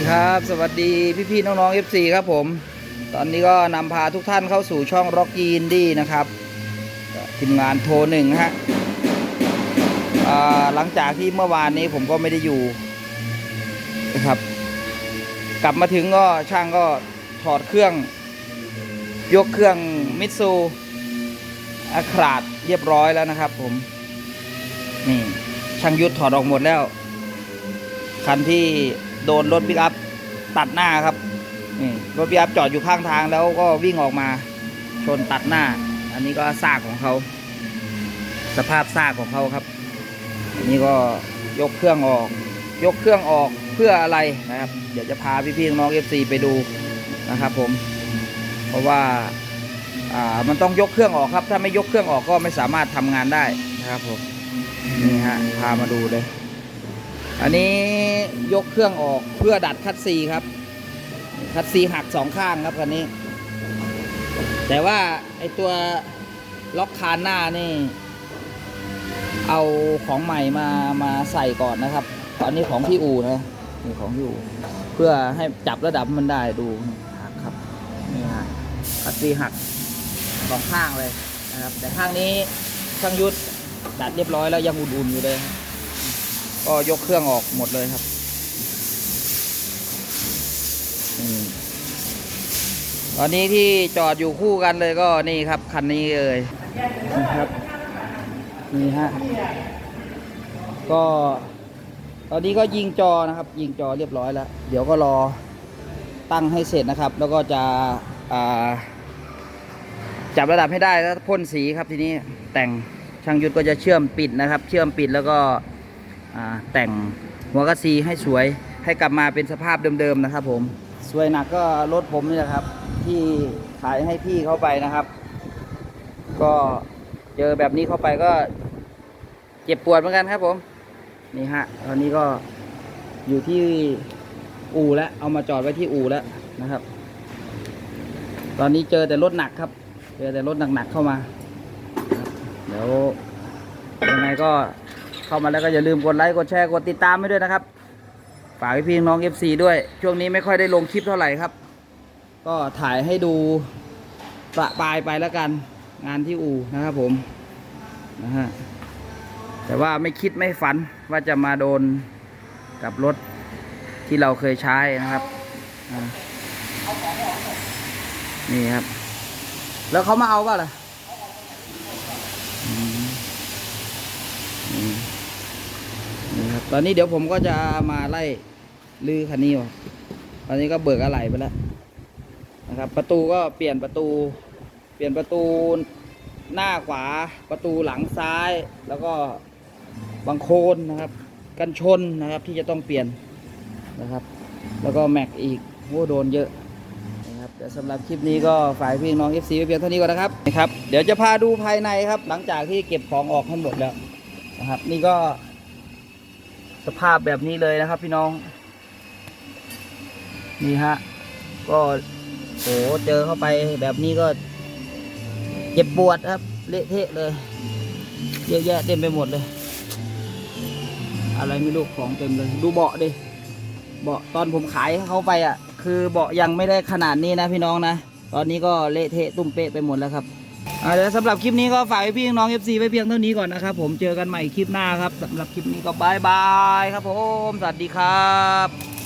ดีครับ สวัสดีพี่ๆน้องๆ FC ครับผม ตอนนี้ก็นำพาทุกท่านเข้าสู่ช่อง Rocky Indie นะครับทีมงานโทรหนึ่งฮะหลังจากที่เมื่อวานนี้ผมก็ไม่ได้อยู่นะครับ กลับมาถึงก็ช่างก็ถอดเครื่อง ยกเครื่องมิตซูอาคราดเรียบร้อยแล้วนะครับผม นี่ช่างยุทธถอดออกหมดแล้ว คันที่ โดนรถปิกอัพตัดหน้าครับนี่รถปิกอัพจอดอยู่ข้างทางแล้วก็วิ่งออกมาชนตัดหน้า อันนี้ก็ซากของเขา สภาพซากของเขาครับ อันนี้ก็ยกเครื่องออก ยกเครื่องออกเพื่ออะไรนะครับ เดี๋ยวจะพาพี่ๆน้องเอฟซีไปดูนะครับผม เพราะว่าอ่ามันต้องยกเครื่องออกครับ ถ้าไม่ยกเครื่องออกก็ไม่สามารถทำงานได้นะครับผมนี่ฮะพามาดูเลย อันนี้ยกเครื่องออกเพื่อดัดคัดซีครับ คัดซีหักสองข้างครับคันนี้ แต่ว่าไอตัวล็อกคานหน้านี่ เอาของใหม่มามาใส่ก่อนนะครับ ตอนนี้ของที่อูนะนี่ของที่อู่เพื่อให้จับระดับมันได้ดูหักครับนี่ฮะคัดซีหักสองข้างเลยนะครับ แต่ข้างนี้ช่างยุทธดัดเรียบร้อยแล้วยังอุ่นๆอยู่เลยครับ ก็ยกเครื่องออกหมดเลยครับอืมตอนนี้ที่จอดอยู่คู่กันเลยก็นี่ครับคันนี้เลยนี่ครับนี่ฮะก็ตอนนี้ก็ยิงจอนะครับ ยิงจอเรียบร้อยแล้ว เดี๋ยวก็รอตั้งให้เสร็จนะครับ แล้วก็จะจับระดับให้ได้แล้วพ่นสีครับทีนี้แต่งช่างยุทธก็จะเชื่อมปิดนะครับ เชื่อมปิดแล้วก็ แต่งหัวกระซีให้สวยให้กลับมาเป็นสภาพเดิมๆนะครับ ผมสวยหนักก็รถผมนี่แหละครับ ที่ขายให้พี่เขาไปนะครับ ก็เจอแบบนี้เข้าไปก็เจ็บปวดเหมือนกันครับ ผมนี่ฮะตอนนี้ก็อยู่ที่อู่แล้วเอามาจอดไว้ที่อู่แล้วนะครับ ตอนนี้เจอแต่รถหนักครับ เจอแต่รถหนักๆเข้ามาเดี๋ยวยังไงก็ เข้ามาแล้วก็อย่าลืมกดไลค์กดแชร์กดติดตามให้ด้วยนะครับ ฝากพี่น้อง FC ด้วย ช่วงนี้ไม่ค่อยได้ลงคลิปเท่าไหร่ครับ ก็ถ่ายให้ดูประปายไปแล้วกัน งานที่อู่นะครับผมนะฮะแต่ว่าไม่คิดไม่ฝันว่าจะมาโดนกับรถที่เราเคยใช้นะครับนี่ครับ แล้วเขามาเอาป่ะล่ะอืม อืมนี่ครับ ตอนนี้เดี๋ยวผมก็จะมาไล่ลือคันนี้ออกตอนนี้ก็เบิกอะไหล่ไปแล้วนะครับ ประตูก็เปลี่ยนประตู เปลี่ยนประตูหน้าขวา ประตูหลังซ้าย แล้วก็บังโคลนนะครับ กันชนนะครับที่จะต้องเปลี่ยนนะครับ แล้วก็แม็กอีกโอ้โดนเยอะนะครับแต่สำหรับคลิปนี้ก็ฝ่ายพี่น้อง FC ไว้เพียงเท่านี้ก่อนนะครับนะครับ เดี๋ยวจะพาดูภายในครับ หลังจากที่เก็บของออกทั้งหมดแล้วนะครับ นี่ก็ สภาพแบบนี้เลยนะครับ พี่น้อง นี่ฮะ ก็โหเจอเข้าไปแบบนี้ก็ เจ็บปวดครับ เละเทะเลย เยอะแยะเต็มไปหมดเลย อะไรไม่รู้ของเต็มเลย ดูเบาะดิ เบาะตอนผมขายเขาไปอะ คือเบาะยังไม่ได้ขนาดนี้นะพี่น้องนะ ตอนนี้ก็เละเทะตุ้มเป๊ะไปหมดแล้วครับ เดี๋ยวสำหรับคลิปนี้ก็ฝากพี่น้อง FC ไว้เพียงเท่านี้ก่อนนะครับ ผมเจอกันใหม่คลิปหน้าครับสำหรับคลิปนี้ก็บายบายครับผม สวัสดีครับ